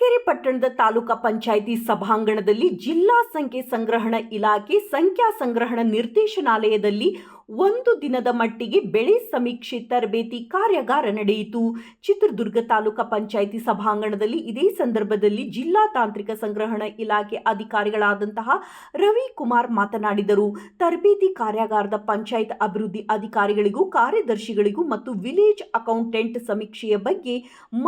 কে ಪಟ್ಟಣದ ತಾಲೂಕಾ ಪಂಚಾಯಿತಿ ಸಭಾಂಗಣದಲ್ಲಿ ಜಿಲ್ಲಾ ಸಂಖ್ಯೆ ಸಂಗ್ರಹಣ ಇಲಾಖೆ ಸಂಖ್ಯಾ ಸಂಗ್ರಹಣ ನಿರ್ದೇಶನಾಲಯದಲ್ಲಿ ಒಂದು ದಿನದ ಮಟ್ಟಿಗೆ ಬೆಳೆ ಸಮೀಕ್ಷೆ ತರಬೇತಿ ಕಾರ್ಯಾಗಾರ ನಡೆಯಿತು. ಚಿತ್ರದುರ್ಗ ತಾಲೂಕಾ ಪಂಚಾಯಿತಿ ಸಭಾಂಗಣದಲ್ಲಿ ಇದೇ ಸಂದರ್ಭದಲ್ಲಿ ಜಿಲ್ಲಾ ತಾಂತ್ರಿಕ ಸಂಗ್ರಹಣ ಇಲಾಖೆ ಅಧಿಕಾರಿಗಳಾದಂತಹ ರವಿಕುಮಾರ್ ಮಾತನಾಡಿದರು. ತರಬೇತಿ ಕಾರ್ಯಾಗಾರದ ಪಂಚಾಯತ್ ಅಭಿವೃದ್ಧಿ ಅಧಿಕಾರಿಗಳಿಗೂ, ಕಾರ್ಯದರ್ಶಿಗಳಿಗೂ ಮತ್ತು ವಿಲೇಜ್ ಅಕೌಂಟೆಂಟ್ ಸಮೀಕ್ಷೆಯ ಬಗ್ಗೆ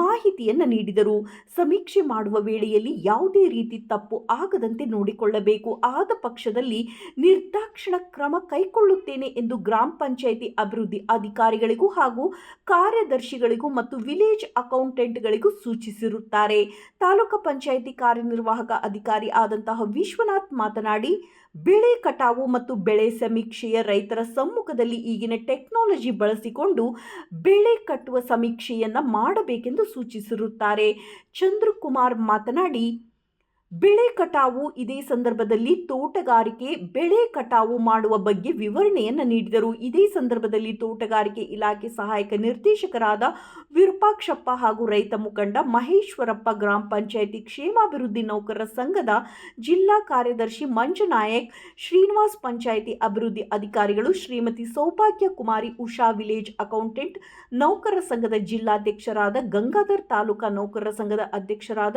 ಮಾಹಿತಿಯನ್ನು ನೀಡಿದರು. ಸಮೀಕ್ಷೆ ವೇಳೆಯಲ್ಲಿ ಯಾವುದೇ ರೀತಿ ತಪ್ಪು ಆಗದಂತೆ ನೋಡಿಕೊಳ್ಳಬೇಕು. ಆದ ಪಕ್ಷದಲ್ಲಿ ನಿರ್ದಾಕ್ಷಿಣ ಕ್ರಮ ಕೈಗೊಳ್ಳುತ್ತೇನೆ ಎಂದು ಗ್ರಾಮ ಪಂಚಾಯಿತಿ ಅಭಿವೃದ್ಧಿ ಅಧಿಕಾರಿಗಳಿಗೂ ಹಾಗೂ ಕಾರ್ಯದರ್ಶಿಗಳಿಗೂ ಮತ್ತು ವಿಲೇಜ್ ಅಕೌಂಟೆಂಟ್ಗಳಿಗೂ ಸೂಚಿಸಿರುತ್ತಾರೆ. ತಾಲೂಕು ಪಂಚಾಯಿತಿ ಕಾರ್ಯನಿರ್ವಾಹಕ ಅಧಿಕಾರಿ ಆದಂತಹ ವಿಶ್ವನಾಥ್ ಮಾತನಾಡಿ ಬೆಳೆ ಕಟಾವು ಮತ್ತು ಬೆಳೆ ಸಮೀಕ್ಷೆಯ ರೈತರ ಸಮ್ಮುಖದಲ್ಲಿ ಈಗಿನ ಟೆಕ್ನಾಲಜಿ ಬಳಸಿಕೊಂಡು ಬೆಳೆ ಕಟ್ಟುವ ಸಮೀಕ್ಷೆಯನ್ನು ಮಾಡಬೇಕೆಂದು ಸೂಚಿಸಿರುತ್ತಾರೆ. ಚಂದ್ರಕುಮಾರ್ ಮಾತನಾಡಿ ಬೆಳೆ ಕಟಾವು ಇದೇ ಸಂದರ್ಭದಲ್ಲಿ ತೋಟಗಾರಿಕೆ ಬೆಳೆ ಕಟಾವು ಮಾಡುವ ಬಗ್ಗೆ ವಿವರಣೆಯನ್ನು ನೀಡಿದರು. ಇದೇ ಸಂದರ್ಭದಲ್ಲಿ ತೋಟಗಾರಿಕೆ ಇಲಾಖೆ ಸಹಾಯಕ ನಿರ್ದೇಶಕರಾದ ವಿರೂಪಾಕ್ಷಪ್ಪ ಹಾಗೂ ರೈತ ಮುಖಂಡ ಮಹೇಶ್ವರಪ್ಪ ಗ್ರಾಮ ಪಂಚಾಯಿತಿ ಕ್ಷೇಮಾಭಿವೃದ್ಧಿ ನೌಕರರ ಸಂಘದ ಜಿಲ್ಲಾ ಕಾರ್ಯದರ್ಶಿ ಮಂಜುನಾಯಕ್, ಶ್ರೀನಿವಾಸ್ ಪಂಚಾಯಿತಿ ಅಭಿವೃದ್ಧಿ ಅಧಿಕಾರಿಗಳು ಶ್ರೀಮತಿ ಸೌಭಾಗ್ಯ ಕುಮಾರಿ ಉಷಾ ವಿಲೇಜ್ ಅಕೌಂಟೆಂಟ್, ನೌಕರರ ಸಂಘದ ಜಿಲ್ಲಾಧ್ಯಕ್ಷರಾದ ಗಂಗಾಧರ್ ತಾಲೂಕಾ ನೌಕರರ ಸಂಘದ ಅಧ್ಯಕ್ಷರಾದ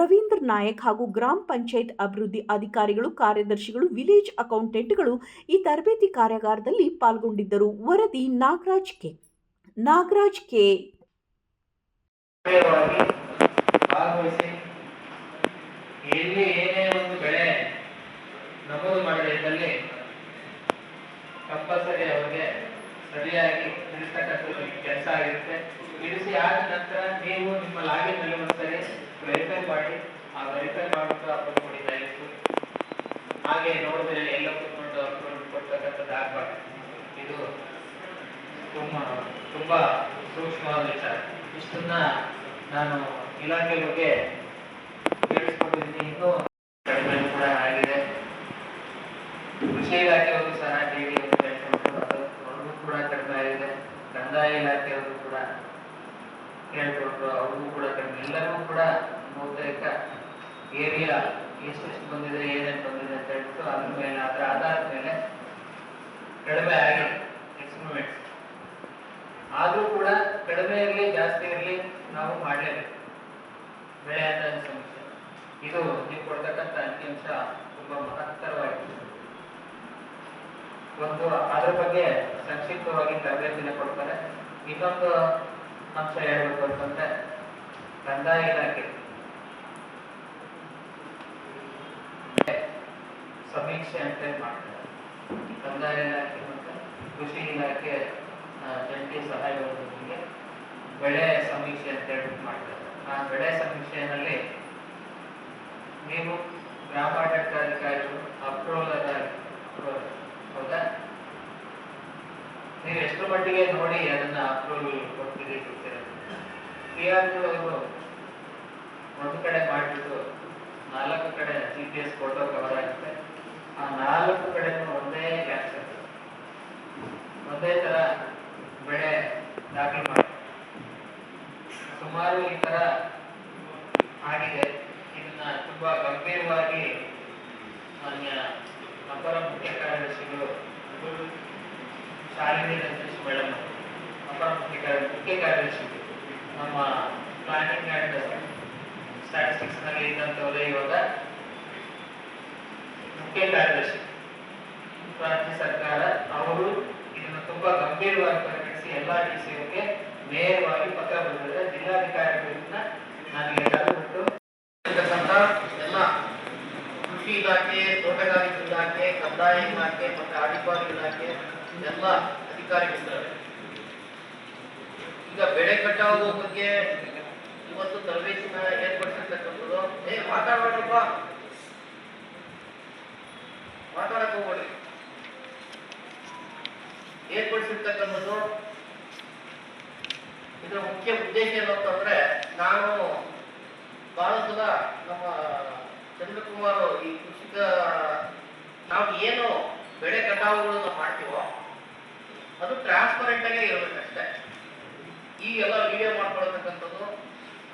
ರವೀಂದ್ರ ನಾಯಕ್ ಹಾಗೂ ಗ್ರಾಮ ಪಂಚಾಯತ್ ಅಭಿವೃದ್ಧಿ ಅಧಿಕಾರಿಗಳು, ಕಾರ್ಯದರ್ಶಿಗಳು, ವಿಲೇಜ್ ಅಕೌಂಟೆಂಟ್ಗಳು ಈ ತರಬೇತಿ ಕಾರ್ಯಾಗಾರದಲ್ಲಿ ಪಾಲ್ಗೊಂಡಿದ್ದರು. ವರದಿ ನಾಗರಾಜ್ ಕೆ. ನಾಗರಾಜ್ ಕೆ. ಎಲ್ಲಿ ಏನೇ ಒಂದು ಬೆಳೆ ನಮೂದು ಮಾಡದೇ ಕಂಪಲ್ಸರಿ ಅವರಿಗೆ ಸರಿಯಾಗಿ ತಿಳಿಸ್ತಕ್ಕಂಥದ್ದು ಕೆಲಸ ಆಗಿರುತ್ತೆ ತಿಳಿಸಿ ಆದ ನಂತರ ನೀವು ನಿಮ್ಮ ಲಾಗಿನ್ನಲ್ಲಿ ಒಂದ್ಸರಿ ವೆರಿಫೈ ಮಾಡಿ. ಆ ವೆರಿಫೈ ಮಾಡ್ಬಿಟ್ಟು ಅಪ್ಲೋಡ್ ಇತ್ತು ಹಾಗೆ ನೋಡಿದ್ರೆ ಎಲ್ಲ ಕೂತ್ಕೊಂಡು ಅಪ್ಲೋಡ್ ಕೊಡ್ತಕ್ಕಂಥದ್ದು ಆಗ್ಬಾರ್ದು. ಇದು ತುಂಬ, ತುಂಬಾ ಸೂಕ್ಷ್ಮವಾದ ವಿಚಾರ. ಇಷ್ಟನ್ನ ನಾನು ಇಲಾಖೆ ಬಗ್ಗೆ ತಿಳಿಸ್ಕೊಟ್ಟಿದ್ದೀನಿ ಇನ್ನೂ ಕಡಿಮೆ ಕೂಡ ಆಗಿದೆ ಕೃಷಿ ಇಲಾಖೆಯವರು ಸಹ ಟಿವಿ ಕೇಳ್ಕೊಂಡು ಅದು ಅವ್ರಿಗೂ ಕೂಡ ಕಡಿಮೆ ಆಗಿದೆ ಕಂದಾಯ ಇಲಾಖೆಯವರು ಕೂಡ ಕೇಳ್ಕೊಂಡ್ರು ಅವ್ರಿಗೂ ಕೂಡ ಕಡಿಮೆ ಎಲ್ಲರಿಗೂ ಕೂಡ ಬಹುತೇಕ ಏರಿಯಾ ಎಷ್ಟೆಷ್ಟು ಬಂದಿದೆ, ಏನೇನು ಬಂದಿದೆ ಅಂತ ಹೇಳ್ಬಿಟ್ಟು ಅದ್ರ ಮೇಲೆ ಅದರ ಆಧಾರದ ಮೇಲೆ ಕಡಿಮೆ ಆಗಿ ಎಕ್ಸ್ಪ್ರಿಮೆಂಟ್ ಆದರೂ ಕೂಡ ಕಡಿಮೆ ಇರಲಿ, ಜಾಸ್ತಿ ಇರಲಿ ನಾವು ಮಾಡಲೇಬೇಕು. ಬೆಳೆ ಅಂತ ಸಮಸ್ಯೆ. ಇದು ನೀವು ಕೊಡ್ತಕ್ಕಂಥ ಅಂಕಿಅಂಶ ತುಂಬಾ ಮಹತ್ತರವಾಗಿದೆ. ಒಂದು, ಅದ್ರ ಬಗ್ಗೆ ಸಂಕ್ಷಿಪ್ತವಾಗಿ ತರಬೇತಿನ ಕೊಡ್ತಾರೆ. ಇನ್ನೊಂದು ಅಂಶ ಹೇಳ್ಬೇಕು ಅಂತಂದ್ರೆ, ಕಂದಾಯ ಇಲಾಖೆ. ಸಮೀಕ್ಷೆ ಅಂತ ಮಾಡ್ತಾರೆ. ಕಂದಾಯ ಇಲಾಖೆ ಮತ್ತು ಕೃಷಿ ಇಲಾಖೆ ಜಂಟಿ ಸಹಾಯವಾದೊಂದಿಗೆ ಬೆಳೆ ಸಮೀಕ್ಷೆ ಅಂತ ಹೇಳ್ಬಿಟ್ಟು ಮಾಡ್ತಾರೆ. ಆ ಬೆಳೆ ಸಮೀಕ್ಷೆಯಲ್ಲಿ ನೀವು ಗ್ರಾಮಾಡಳಿತಾಧಿಕಾರಿಗಳು ಅಪ್ರೂವಲ್ ಹೌದಾ? ನೀವು ಎಷ್ಟು ಮಟ್ಟಿಗೆ ನೋಡಿ ಅದನ್ನ ಅಪ್ರೂವಲ್ ಕೊಡ್ತೀರಿ ಪಿ ಅವರು ಒಂದು ಕಡೆ ಮಾಡಿಬಿಟ್ಟು ನಾಲ್ಕು ಕಡೆ G P S photo cover ಆಗುತ್ತೆ ಆ ನಾಲ್ಕು ಕಡೆನೂ ಒಂದೇ ಕ್ಯಾನ್ಸರ್ ಒಂದೇ ತರ ಬೆಳೆ ದಾಖಲು ಮಾಡಿ. ಸುಮಾರು ಈ ತರ ಆಗಿದೆ. ಇದನ್ನ ತುಂಬಾ ಗಂಭೀರವಾಗಿ ಮಾನ್ಯ ಅಪರ ಮುಖ್ಯ ಕಾರ್ಯದರ್ಶಿಗಳು ಶಾಲಿನಿ ರಂಜೇಶ್ ಮೇಡಮ್ ಅಪರ ಮುಖ್ಯ ಕಾರ್ಯ, ಮುಖ್ಯ ಕಾರ್ಯದರ್ಶಿಗಳು ನಮ್ಮ ಪ್ಲಾನಿಂಗ್ ಆ್ಯಂಡ್ ಸ್ಟ್ಯಾಟಿಸ್ಟಿಕ್ಸ್ನಲ್ಲಿ ಇದ್ದಂಥವರೇ ಇವಾಗ ಮುಖ್ಯ ಕಾರ್ಯದರ್ಶಿ ರಾಜ್ಯ ಸರ್ಕಾರ ಅವರು ಇದನ್ನು ತುಂಬಾ ಗಂಭೀರವಾಗಿ ಪರಿಗಣಿಸಿ ಎಲ್ಲಾ ಡಿ ಸಿ ಅವರಿಗೆ ನೇರವಾಗಿ ಪತ್ರ ಬರೆದಿದ್ದಾರೆ. ಜಿಲ್ಲಾಧಿಕಾರಿಗಳನ್ನ ನಾನು ಎಲ್ಲರೂ ಬಿಟ್ಟು ಇರ್ತಕ್ಕಂಥ ಎಲ್ಲ ಕೃಷಿ ಇಲಾಖೆ, ತೋಟಗಾರಿಕೆ ಇಲಾಖೆ, ಕಂದಾಯ ಇಲಾಖೆ ಮತ್ತೆ ಆಡಿಪಾರಿ ಇಲಾಖೆ ಎಲ್ಲ ಅಧಿಕಾರಿಗಳಿದ್ದಾರೆ. ಈಗ ಬೆಳೆ ಕಟಾವು ಬಗ್ಗೆ ಇವತ್ತು ತರಬೇತಿನ ಏರ್ಪಡಿಸಿರ್ತಕ್ಕಂಥದ್ದು, ಏ ಮಾತಾಡಬೇಡಪ್ಪ ಇದರ ಮುಖ್ಯ ಉದ್ದೇಶ ಏನು ಅಂತಂದ್ರೆ ನಾನು ಬಹಳ ಸಲ ನಮ್ಮ ಚಂದ್ರಕುಮಾರ್ ಈ ಕೃಷಿಕ, ನಾವು ಏನು ಬೆಳೆ ಕಟಾವುಗಳನ್ನು ಮಾಡ್ತೀವೋ ಅದು ಟ್ರಾನ್ಸ್ಪರೆಂಟ್ ಆಗೇ ಇರಬೇಕಷ್ಟೇ. ಈಗೆಲ್ಲ ವಿಡಿಯೋ ಮಾಡ್ಕೊಳ್ತಕ್ಕಂಥದ್ದು,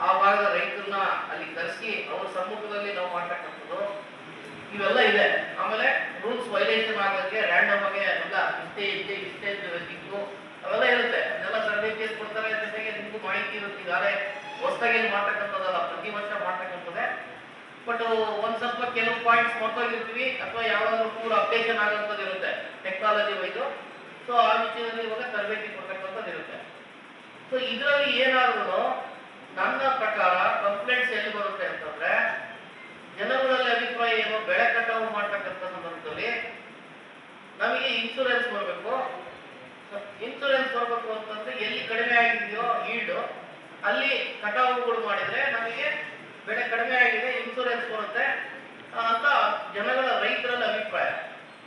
ಆ ಭಾಗದ ರೈತರನ್ನ ಅಲ್ಲಿ ಕರೆಸಿ ಅವ್ರ ಸಮ್ಮುಖದಲ್ಲಿ ನಾವು ಮಾಡ್ತಕ್ಕಂಥದ್ದು, ಇವೆಲ್ಲ ಇದೆ. ಆಮೇಲೆ ರೂಲ್ಸ್ ವೈಲೇಷನ್ ಆಗೋಕ್ಕೆ ರ್ಯಾಂಡಮ್ ಆಗಿ ಎಲ್ಲ ಇಷ್ಟೇ ಇಷ್ಟೇ ಇಷ್ಟೇ ಈಗಾಗಲೇ ಹೊಸದಾಗಿ ಮಾಡ್ತಕ್ಕಂಥದ್ದಲ್ಲ, ಪ್ರತಿ ವರ್ಷ ಮಾಡ್ತಕ್ಕಂಥದ್ದೇ. ಬಟ್ ಒಂದ್ ಸ್ವಲ್ಪ ಕೆಲವು ಪಾಯಿಂಟ್ಸ್ ಮರ್ತೋಗಿರ್ತೀವಿ, ಅಥವಾ ಯಾವ್ದಾದ್ರು ಪೂರ್ ಅಪ್ಡೇಷನ್ ಆಗುವಂಥದ್ದು ಇರುತ್ತೆ ಟೆಕ್ನಾಲಜಿ ವೈದು ಸೊ ಆ ವಿಷಯದಲ್ಲಿ ಇವಾಗ ತರಬೇತಿ ಕೊಡ್ತಕ್ಕಂಥದ್ದು ಇರುತ್ತೆ. ಸೊ ಇದರಲ್ಲಿ ಏನಾದ್ರು ನನ್ನ ಪ್ರಕಾರ ಕಂಪ್ಲೇಂಟ್ಸ್ ಎಲ್ಲಿ ಬರುತ್ತೆ ಅಂತಂದ್ರೆ, ಜನಗಳಲ್ಲಿ ಅಭಿಪ್ರಾಯ ಏನು, ಬೆಳೆ ಕಟಾವು ಮಾಡ್ತಕ್ಕಂಥ ಸಂದರ್ಭದಲ್ಲಿ ನಮಗೆ ಇನ್ಶೂರೆನ್ಸ್ ಬರಬೇಕು ಇನ್ಶೂರೆನ್ಸ್ ಬರಬೇಕು ಅಂತಂದ್ರೆ ಎಲ್ಲಿ ಕಡಿಮೆ ಆಗಿದೆಯೋ ಈಲ್ಡು ಅಲ್ಲಿ ಕಟಾವುಗಳು ಮಾಡಿದ್ರೆ ನಮಗೆ ಬೆಳೆ ಕಡಿಮೆ ಆಗಿದೆ ಇನ್ಸೂರೆನ್ಸ್ ಬರುತ್ತೆ ಅಂತ ಜನಗಳ ರೈತರಲ್ಲಿ ಅಭಿಪ್ರಾಯ.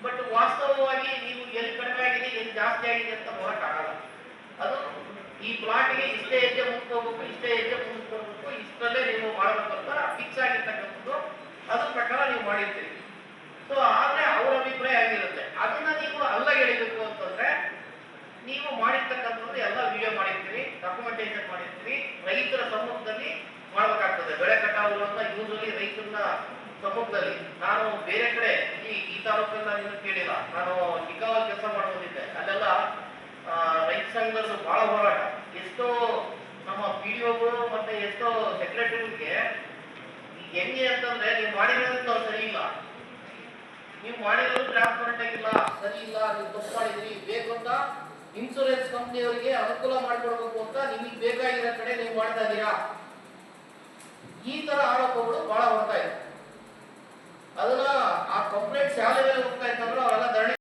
ಬಟ್ ವಾಸ್ತವವಾಗಿ ನೀವು ಎಲ್ಲಿ ಕಡಿಮೆ ಆಗಿದೆ, ಎಲ್ಲಿ ಜಾಸ್ತಿ ಆಗಿದೆ ಅಂತ ಆಗಲ್ಲ ಅದು ಈ ಪ್ಲಾಟ್ಗೆ ಇಷ್ಟೇ ಹೆಜ್ಜೆ ಮುಂದ್ಕೋಬೇಕು ಇಷ್ಟೇ ಹೆಜ್ಜೆ ಮುಂದ್ಕೋಬೇಕು ಇಷ್ಟಲ್ಲೇ ನೀವು ಮಾಡಬೇಕು ಅಂತ ಫಿಕ್ಸ್ ಆಗಿರ್ತಕ್ಕಂಥದ್ದು ಅದ್ರ ಪ್ರಕಾರ ನೀವು ಮಾಡಿರ್ತೀರಿ. ಸೊ ಆದರೆ ಅವರ ಅಭಿಪ್ರಾಯ ಆಗಿರುತ್ತೆ. ಅದನ್ನ ನೀವು ಅಲ್ಲ ಹೇಳಬೇಕು ಅಂತಂದ್ರೆ, ನೀವು ಮಾಡಿರ್ತಕ್ಕಂಥದ್ದು ಎಲ್ಲ ವಿಡಿಯೋ ಮಾಡಿರ್ತೀರಿ ಡಾಕ್ಯುಮೆಂಟೇಷನ್ ಮಾಡಿರ್ತೀರಿ. ರೈತರ ಸಮ್ಮುಖದಲ್ಲಿ ಮಾಡ್ಬೇಕಾಗ್ತದೆ. ಬೆಳೆ ಕಟಾವು ಅಂತ ಯೂಸಲಿ ರೈತರ ಸಮ್ಮುಖದಲ್ಲಿ. ನಾನು ಬೇರೆ ಕಡೆ ಈ ಈ ತಾಲೂಕಲ್ಲಿ ನಾನು ಇನ್ನೂ ಕೇಳಿಲ್ಲ. ನಾನು ಚಿಕ್ಕವಾಗಿ ಕೆಲಸ ಮಾಡ್ಕೊಂಡಿದ್ದೆ. ಅಲ್ಲೆಲ್ಲ ರೈತ ಸಂಘದಲ್ಲಿ ಬಹಳ ಹೋರಾಟ. ಎಷ್ಟೋ ನಮ್ಮ ಪಿ ಡಿ ಮತ್ತೆ ಎಷ್ಟೋ ಸೆಕ್ರೆಟರಿಗಳಿಗೆ ಹೆಂಗೆ ಅಂತಂದ್ರೆ ನೀವು ಮಾಡಿರೋದು ಸರಿ ಇಲ್ಲ. ನೀವು ಮಾಡಿರೋದು ಟ್ರಾನ್ಸ್ಪರೆಂಟ್ ಆಗಿಲ್ಲ, ಸರಿ ಇಲ್ಲ, ನೀವು ತಪ್ಪು ಮಾಡಿದ್ರಿ ಬೇಕು ಅಂತ ಇನ್ಶೂರೆನ್ಸ್ ಕಂಪ್ನಿಯವರಿಗೆ ಅನುಕೂಲ ಮಾಡಿಕೊಡ್ಬೇಕು ಅಂತ ನಿಮಗೆ ಬೇಕಾಗಿರೋ ಕಡೆ ನೀವು ಮಾಡ್ತಾ ಇದ್ದೀರಾ? ಈ ತರ ಆರೋಪಗಳು ಬಹಳ ಬರ್ತಾ ಇದೆ. ಅದನ್ನ ಆ ಕಂಪ್ಲೇಂಟ್ಸ್ ಯಾವ ಲೆವೆಲ್ ಹೋಗ್ತಾ ಇತ್ತಂದ್ರೆ ಅವರೆಲ್ಲ ಧರಣಿ